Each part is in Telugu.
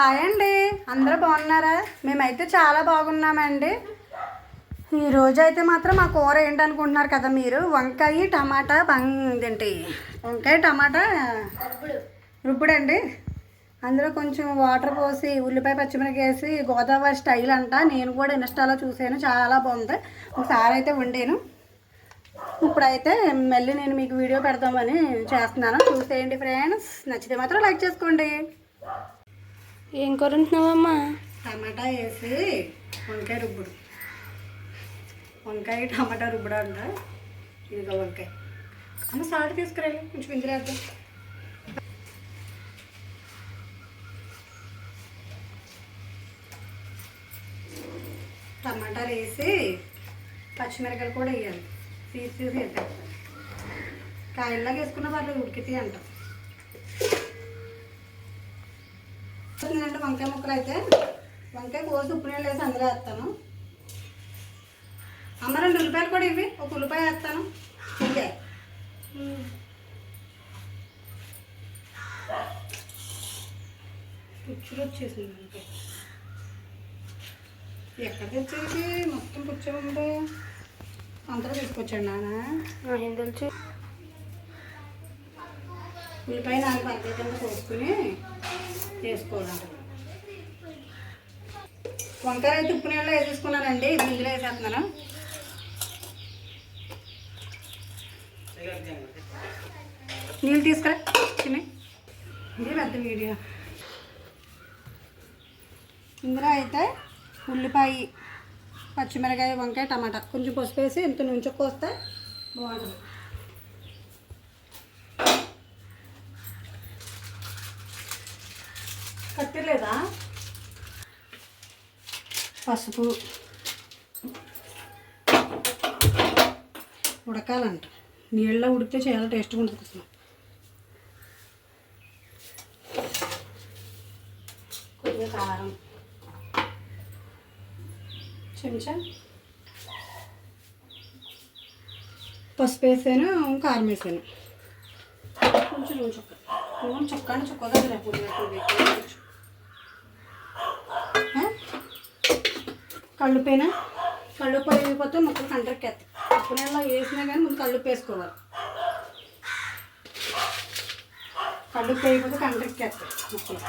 హాయ్ అండి. అందరూ బాగున్నారా? మేమైతే చాలా బాగున్నామండి. ఈరోజు అయితే మాత్రం మా కూర ఏంటనుకుంటున్నారు కదా మీరు? వంకాయ టమాటా బంగేంటి వంకాయ టమాటా రుబ్బుడండి. అందులో కొంచెం వాటర్ పోసి ఉల్లిపాయ పచ్చిమిరపకాయ వేసి గోదావరి స్టైల్ అంట. నేను కూడా ఇన్స్టాలో చూసాను చాలా బాగుంది. ఒకసారి అయితే వండాను. ఇప్పుడైతే మళ్ళీ నేను మీకు వీడియో పెడదామని చేస్తున్నాను. చూసేయండి ఫ్రెండ్స్. నచ్చితే మాత్రం లైక్ చేసుకోండి. ఏం కూర ఉంటున్నావమ్మా టమాటా వేసి వంకాయ రుబ్బుడు. వంకాయ టమాటా రుబ్బుడు అంట ఇదిగో వంకాయ. అమ్మ సాల్ట్ తీసుకురాలి కొంచెం ఇందులో వేద్దాం. టమాటాలు వేసి పచ్చిమిరకాయలు కూడా వేయాలి. తీసి తీసి వేద్దాం. కాయల్లాగా వేసుకున్న వాళ్ళు ఉడికితే అంటాం. అంటే వంకాయ ముక్కలు అయితే వంకాయ కోసి ఉప్పు నీళ్ళు వేసి అందులో వేస్తాను. అమ్మ రెండు ఉల్లిపాయలు కూడా ఇవి ఒక ఉల్లిపాయ వేస్తాను. ఇంకే పుచ్చులు వచ్చేసింది వంకాయ ఎక్కడ తెచ్చేది మొత్తం పుచ్చు ఉంది అంతలో తీసుకొచ్చాడు నాన్న. ఏం తెలుసు? ఉల్లిపాయ నాలుగు కింద కోసుకుని వేసుకోవాలంట వంకాయ అయితే ఉప్పు నీళ్ళు వేసేసుకున్నానండి ఇది ఇందులో వేసేస్తున్నాను. నీళ్ళు తీసుకురా చిన్న. ఇది పెద్ద వీడియో. ఇందులో అయితే ఉల్లిపాయ పచ్చిమిరకాయ వంకాయ టమాటా. కొంచెం పసుపు వేసి ఇంత నుంచి కోస్తే బాగుంటుంది. పట్టలేదా పసుపు ఉడకాలంట. నీళ్ళలో ఉడికితే చాలా టేస్ట్గా ఉంటుంది కొంచెం కొద్దిగా కారం. చెంచా. పసుపు వేసాను కారం వేసాను. కొంచెం నూనె చుక్క. నూనె చుక్క అని చుక్క కళ్ళుపైన కళ్ళుప్పు అయిపోతే ముక్కలు కంటకి ఎత్తాయి ఉప్పు నీళ్ళలో వేసినా కానీ ముందు కళ్ళుప్పు వేసుకోవాలి కళ్ళుప్పు అయిపోతే కంటకి ఎత్తాయి ముక్కలు.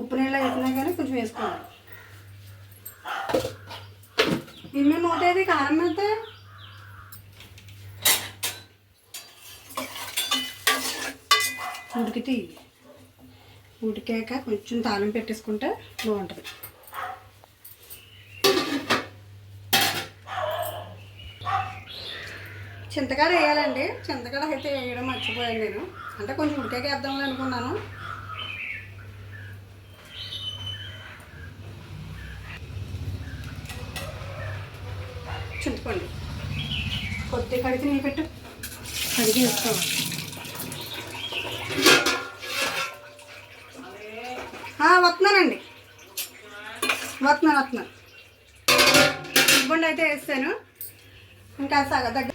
ఉప్పు నీళ్ళలో వేసినా కానీ కొంచెం వేసుకోవాలి. ఇన్ని నూటేది కారం అయితే ఉడికితే ఉడికాక కొంచెం తాళం పెట్టేసుకుంటే బాగుంటుంది. చింతకాడ వేయాలండి. చింతకాడ అయితే వేయడం మర్చిపోయాను నేను. అంటే కొంచెం ఉడికాక వేద్దామని అనుకున్నాను. చింతపండు. కొద్దిగా కడిగి నీళ్ళు పెట్టు. కడిగి ఆ, వస్తున్నానండి వస్తున్నాను వస్తున్నాను చింతపండు అయితే వేస్తాను. ఇంకా సగ దగ్గర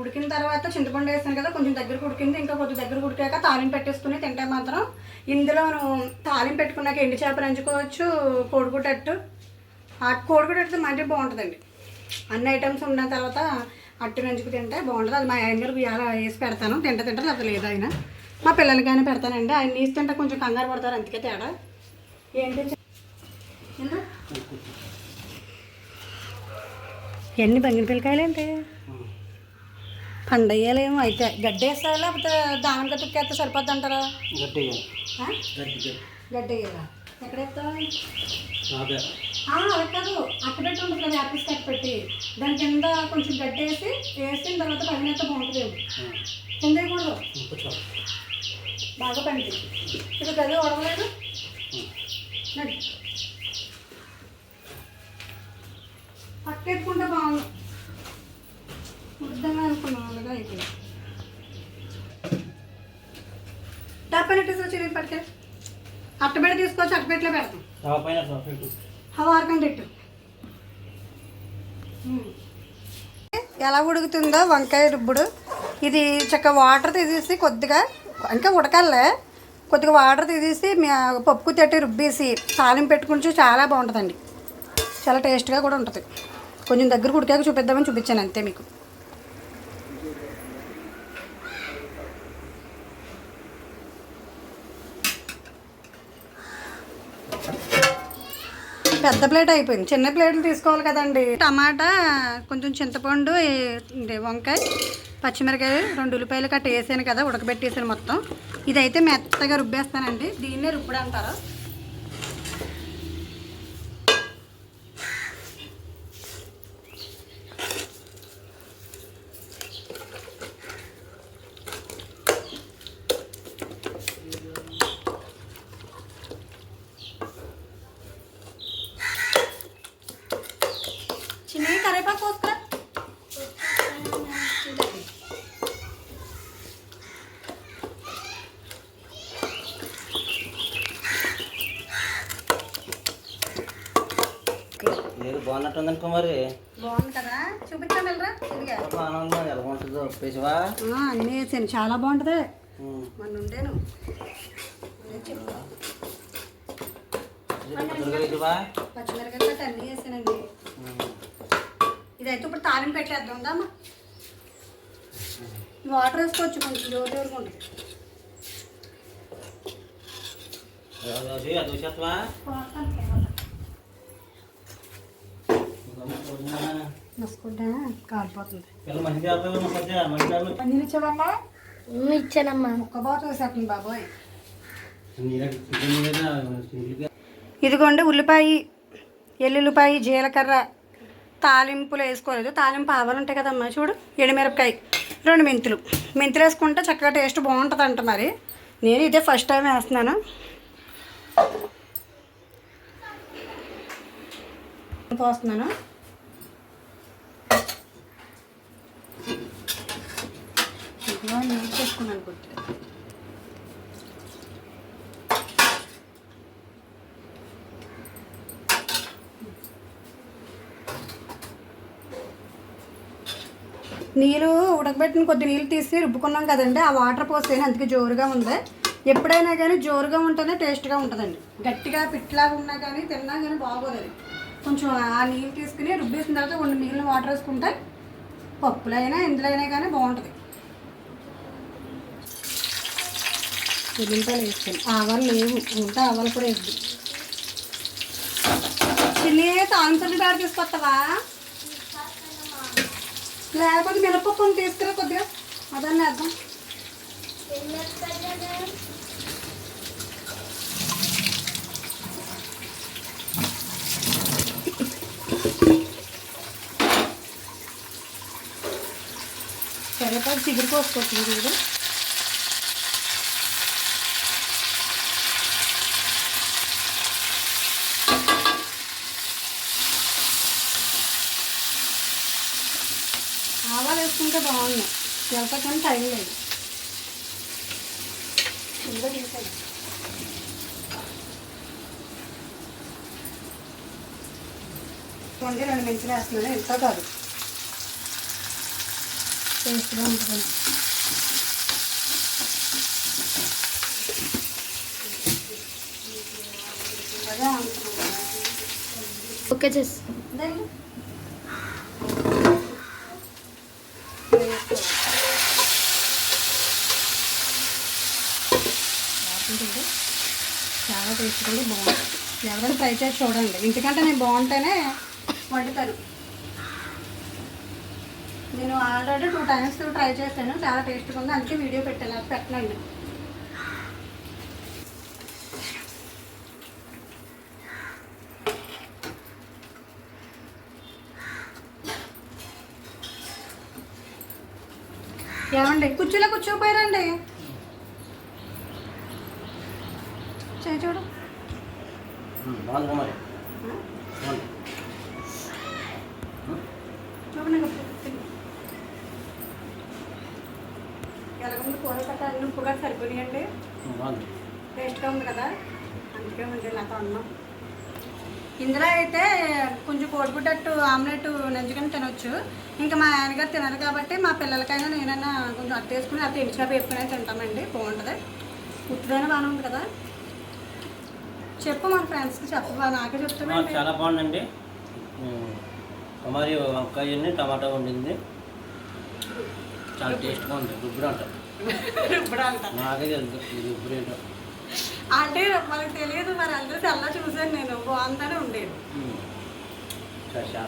ఉడికిన తర్వాత చింతపండు వేస్తాను కదా కొంచెం దగ్గరకు ఉడికింది ఇంకా కొంచెం దగ్గర ఉడికాక తాలింపు పెట్టేసుకుని తింటే మాత్రం ఇందులో తాలింపు పెట్టుకున్నాక ఎండు చేపలు ఎంచుకోవచ్చు కోడిగుడ్డట్టు. ఆ కోడిగుడ్డట్టు మంచి బాగుంటుందండి. అన్ని ఐటమ్స్ ఉన్న తర్వాత అట్టు నంచుకు తింటే బాగుంటుంది. అది మా ఆయనగారికి అలా వేసి పెడతాను. తింట తింటే లేకపోతే లేదు ఆయన. మా పిల్లలకైనా పెడతానండి. ఆయన నీసి తింటే కొంచెం కంగారు పడతారు అందుకే తేడా. ఏంటి? ఎన్ని? బంగిన పిల్లకాయలు ఏంటి పండయ్యాలేమో అయితే. గడ్డి వేస్తా లేకపోతే దానిగా తుక్కేస్తే సరిపోద్ది అంటారా గట్టి ఆ? గట్టి గడ్డి వేయాలా ఎక్కడ అలా కాదు. అట్ట పెట్టి ఉంటుంది కదా ఆఫీస్ కట్ పెట్టి. దాని కింద కొంచెం గడ్డి వేసి వేసిన తర్వాత పైన అయితే బాగుంటుంది కింద వేయకూడదు కొంచెం బాగా పండి. ఇది గది ఉడవలేదు? నడి. పక్కెట్టుకుంటే బాగుంది అలాగా అయిపోయింది డబ్బా చిరిగి పట్టుకే అట్టబెట్టి తీసుకొచ్చి అట్టబెట్టలో పెడతాం. పైన పెట్టు. ఎలా ఉడుకుతుందో వంకాయ రుబ్బుడు. ఇది చక్క వాటర్ తీసేసి కొద్దిగా ఇంకా ఉడకాలే. కొద్దిగా వాటర్ తీసేసి మీ పప్పుకు తట్టి రుబ్బేసి తాలింపు పెట్టుకుంటే చాలా బాగుంటుందండి. చాలా టేస్ట్గా కూడా ఉంటుంది. కొంచెం దగ్గర ఉడికాక చూపిద్దామని చూపించాను అంతే మీకు. పెద్ద ప్లేట్ అయిపోయింది. చిన్న ప్లేట్లు తీసుకోవాలి కదండి. టమాటా కొంచెం చింతపండు వంకాయ పచ్చిమిరకాయ రెండు ఉల్లిపాయలు కట్ట వేసాను కదా ఉడకబెట్టేసాను మొత్తం. ఇదైతే మెత్తగా రుబ్బేస్తానండి. దీన్నే రుబ్బుడు అంటారు. కోసుకురా బాగున్నట్టుంది అనుకో మరి బాగుంది కదా చూపించాను వెళ్ళరా బాగానే ఎలా ఉంటుందో పేసివా అన్నీ వేసాను. చాలా బాగుంటుంది. మొన్న ఉండేను. పచ్చిమిరకాయలు అన్నీ వేసానండి. ఇదైతే ఇప్పుడు తాలింపు పెట్టేద్దాం ఉందమ్మా వాటర్ వేసుకోవచ్చు కొంచెం జోరు జోరుగా ఉంటుంది. ఇచ్చావమ్మా? ఇచ్చానమ్మా. ఒక్క వేసేస్తుంది బాబోయ్. ఇదిగోండి ఉల్లిపాయ ఎల్లుల్లిపాయ జీలకర్ర తాలింపులు వేసుకోలేదు. తాలింపు ఆవాలు ఉంటాయి కదమ్మా చూడు. ఎండుమిరపకాయ రెండు మెంతులు. మెంతులు వేసుకుంటే చక్కగా టేస్ట్ బాగుంటుంది అంట మరి. నేను ఇదే ఫస్ట్ టైం వేస్తున్నాను. పోస్తున్నాను. నీళ్ళు చేసుకున్నాను గుర్తు. నీళ్ళు ఉడకబెట్టిన కొద్ది నీళ్ళు తీసి రుబ్బుకున్నాం కదండి. ఆ వాటర్ పోసేది అందుకే జోరుగా ఉంది. ఎప్పుడైనా కానీ జోరుగా ఉంటేనే టేస్ట్గా ఉంటుందండి. గట్టిగా పిట్లాగా ఉన్నా కానీ తిన్నా కానీ బాగోదు కొంచెం ఆ నీళ్ళు తీసుకుని రుబ్బేసిన తర్వాత కొన్ని నీళ్ళు వాటర్ వేసుకుంటే పప్పులైనా ఇందులో అయినా కానీ బాగుంటుంది. ఉల్లిపాయలు వేస్తాను. ఆవాలు లేవు. ఉంటే ఆవాలు కూడా వేద్దాం చిన్న తాలింపులు తయారు తీసుకొస్తావా లేకపోతే మినపప్పును తీసుకురా కొద్దిగా. అదన్నీ వేద్దాం సరేపాటు చిగురు కోసుకోవచ్చు చిగురు ఆవాలు వేసుకుంటే బాగుంది వెళ్తా కానీ టైం లేదు. ఇదిగోండి రెండు మెంతులు వేస్తున్నాను. ఎంత కాదు. టేస్ట్గా ఉంటుంది. ఓకే చేసి Dale. బాగుంటుంది చాలా బాగుంటుంది. ఎవరైనా ట్రై చేసి చూడండి. ఇంటికంటే నేను బాగుంటేనే వండుతారు. నేను ఆల్రెడీ టూ టైమ్స్ ట్రై చేశాను. చాలా టేస్ట్గా ఉంది. అందుకే వీడియో పెట్టాను. అది పెట్టనండి. ఏమండి? కుర్చీలో కూర్చోపోయారండి. చేయి చూడు. ఎలాగుంది కూర కట్ట అన్ని ఉప్పు కట్ట సరిపోయాయండి టేస్ట్గా ఉంది కదా? అందుకే ఉంది నాతో అన్నం. ఇందులో అయితే కొంచెం కోడిగుడ్డట్టు ఆమ్లెట్ నంచుకొని తినొచ్చు. ఇంకా మా ఆయనగారు తినరు కాబట్టి మా పిల్లలకైనా నేనైనా కొంచెం అత్త వేసుకుని అత్త ఎంచుగా వేపుకునే తింటామండి. బాగుంటుంది. ఉత్తిదైనా బాగానే ఉంది కదా? చెప్పు మన ఫ్రెండ్స్కి చెప్పవా? నాకే ఆ, చెప్తానండి చాలా బాగుందండి. ఉమ్, కుమారి వంకాయని టమాటా వండింది. చాలా టేస్ట్గా ఉంది. రుబ్బుడు అంట. ఇప్పుడు అంట. నాకే తెలుసు రుబ్బుడు ఏంటో. అంటే మనకు తెలియదు మరి అందరూ తెల్ల చూసాను నేను. బాగుందని ఉండేది. చాలా